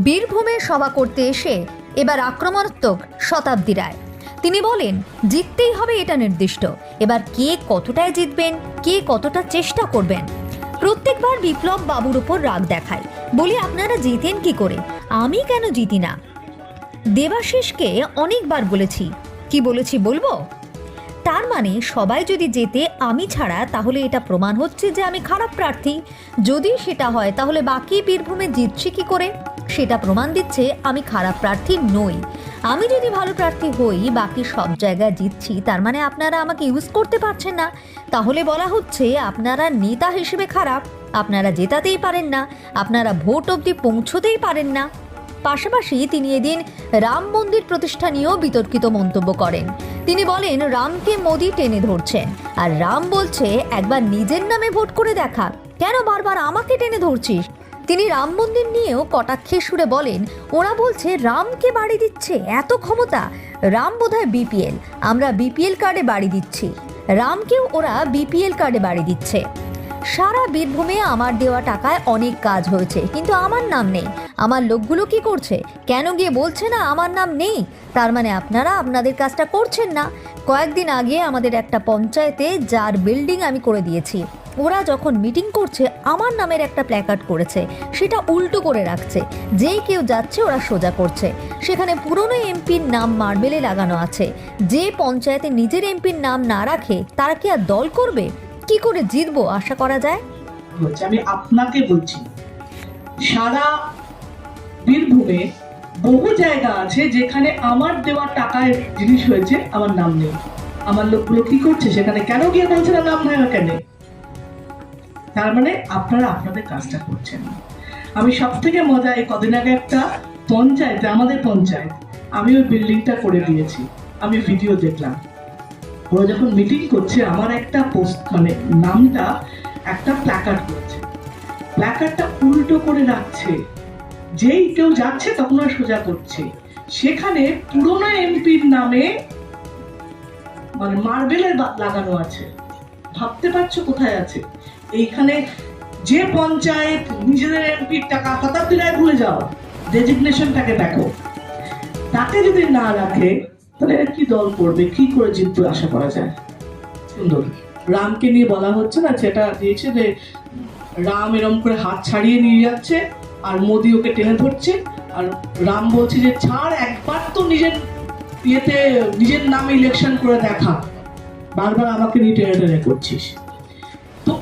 বীরভূমে সভা করতে এসে এবার আক্রমণাত্মক শতাব্দী রায়। তিনি বলেন, জিততেই হবে এটা নির্দিষ্ট। এবার কে কতটায় জিতবেন, কে কতটা চেষ্টা করবেন? প্রত্যেকবার বিপ্লব বাবুর উপর রাগ দেখায়। বলি, আপনারা জিতেন কি করে? আমি কেন জিতি না? দেবাশিসকে অনেকবার বলেছি, কি বলেছি বলব? তার মানে সবাই যদি যেতে আমি ছাড়া, তাহলে এটা প্রমাণ হচ্ছে যে আমি খারাপ প্রার্থী। যদি সেটা হয়, তাহলে বাকি বীরভূমে জিতছি কি করে? সেটা প্রমাণ দিচ্ছে আমি খারাপ প্রার্থী নই। আমি যদি ভালো প্রার্থী হই, বাকি সব জায়গায় জিতছি, তার মানে আপনারা আমাকে ইউজ করতে পারছেন না। তাহলে বলা হচ্ছে আপনারা নেতা হিসেবে খারাপ, আপনারা জেতাতেই পারেন না, আপনারা ভোট অবধি পৌঁছতেই পারেন না। পাশাপাশি তিনি এদিন রাম মন্দির প্রতিষ্ঠা নিয়েও বিতর্কিত মন্তব্য করেন। তিনি বলেন, রামকে মোদি টেনে ধরছেন। আর রাম বলছে, একবার নিজের নামে ভোট করে দেখা। কেন বারবার আমাকে টেনে ধরছিস? তিনি রাম মন্দির নিয়েও কটাক্ষের সুরে বলেন, ওরা বলছে রামকে বাড়ি দিচ্ছে, এত ক্ষমতা। রাম বোধহয় বিপিএল, আমরা বিপিএল কার্ডে বাড়ি দিচ্ছি। রামকেও ওরা বিপিএল কার্ডে বাড়ি দিচ্ছে। সারা বীরভূমে আমার দেওয়া টাকায় অনেক কাজ হয়েছে, কিন্তু আমার নাম নেই। আমার লোকগুলো কি করছে? কেন গিয়ে বলছে না আমার নাম নেই? তার মানে আপনারা আপনাদের কাজটা করছেন না। কয়েকদিন আগে আমাদের একটা পঞ্চায়েতে যার বিল্ডিং আমি করে দিয়েছি। ওরা যখন মিটিং করছে, আমার নামের একটা প্ল্যাকার্ড করেছে। সেটা উল্টো করে রাখছে। যেই কেউ যাচ্ছে, ওরা সোজা করছে। সেখানে পুরনো এমপির নাম মার্বেলে লাগানো আছে। যে পঞ্চায়েতে নিজের এমপির নাম না রাখে, তারা কি আর দল করবে? কি করে জিতবো, আশা করা যায়? আমি আপনাকে বলছি, সারা বীরভূমে বহু জায়গা আছে যেখানে আমার দেওয়া টাকায় জিনিস হয়েছে, আমার নাম নেই। আমার লোকগুলো কি করছে, সেখানে কেন গিয়ে বলছে না নাম নেই কেন? তার মানে আপনারা আপনাদের কাজটা করছেন আমি সব থেকে মজা এই কদিন আগে একটা পঞ্চায়েতে, আমাদের পঞ্চায়েত, আমি ওই বিল্ডিংটা করে দিয়েছি। আমি ভিডিও দেখলাম। ওরা যখন মিটিং করছে, আমার একটা পোস্ট মানে নামটা একটা প্ল্যাকার্ড করেছে। প্ল্যাকার্ডটা উল্টো করে রাখছে। যেই কেউ যাচ্ছে তখন ওরা সোজা করছে। সেখানে পুরোনো এমপির নামে মানে মার্বেলের লাগানো আছে। ভাবতে পারছ কোথায় আছে? এইখানে যে পঞ্চায়েত নিজেদের এমপির টাকা শতাব্দী রায় ভুলে যাও ডেজিগনেশনটাকে দেখো। তাকে যদি না রাখে, তাহলে কি দল করবে? কি করে জিতবে আশা করা যায়? সুন্দর। রামকে নিয়ে বলা হচ্ছে না যেটা দিয়েছে যে রাম এরম করে হাত ছাড়িয়ে নিয়ে যাচ্ছে, আর মোদি ওকে টেনে ধরছে, আর রাম বলছে যে ছাড়, একবার তো নিজের ইয়েতে, নিজের নামে ইলেকশন করে দেখা। বারবার আমাকে টেনে করছিস। তো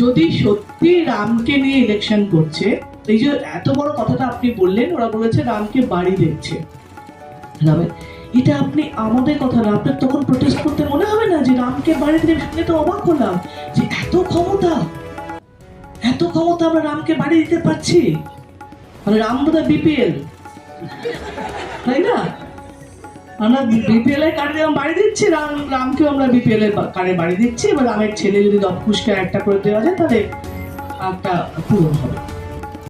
যদি সত্যি রামকে নিয়ে ইলেকশন করছে, এই যে এত বড় কথাটা আপনি বললেন, ওরা বলেছে রামকে বাড়ি রামের, এটা আপনি আমাদের কথা না, আপনার তখন প্রোটেস্ট করতে মনে হবে না যে রামকে বাড়ি শুনে তো অবাক হলাম যে এত ক্ষমতা এত ক্ষমতা আমরা রামকে বাড়ি দিতে পারছি। মানে রাম বোধহয় বিপিএল তাই না? আমরা বিপিএল এর কার্ডে যেমন বাড়ি দিচ্ছি, রাম, রামকেও আমরা বিপিএল এর কার্ডে বাড়ি দিচ্ছি, এবার রামের ছেলে যদি দশ পুষ্কার একটা করে দেওয়া যায়, তাহলে একটা পূরণ হবে।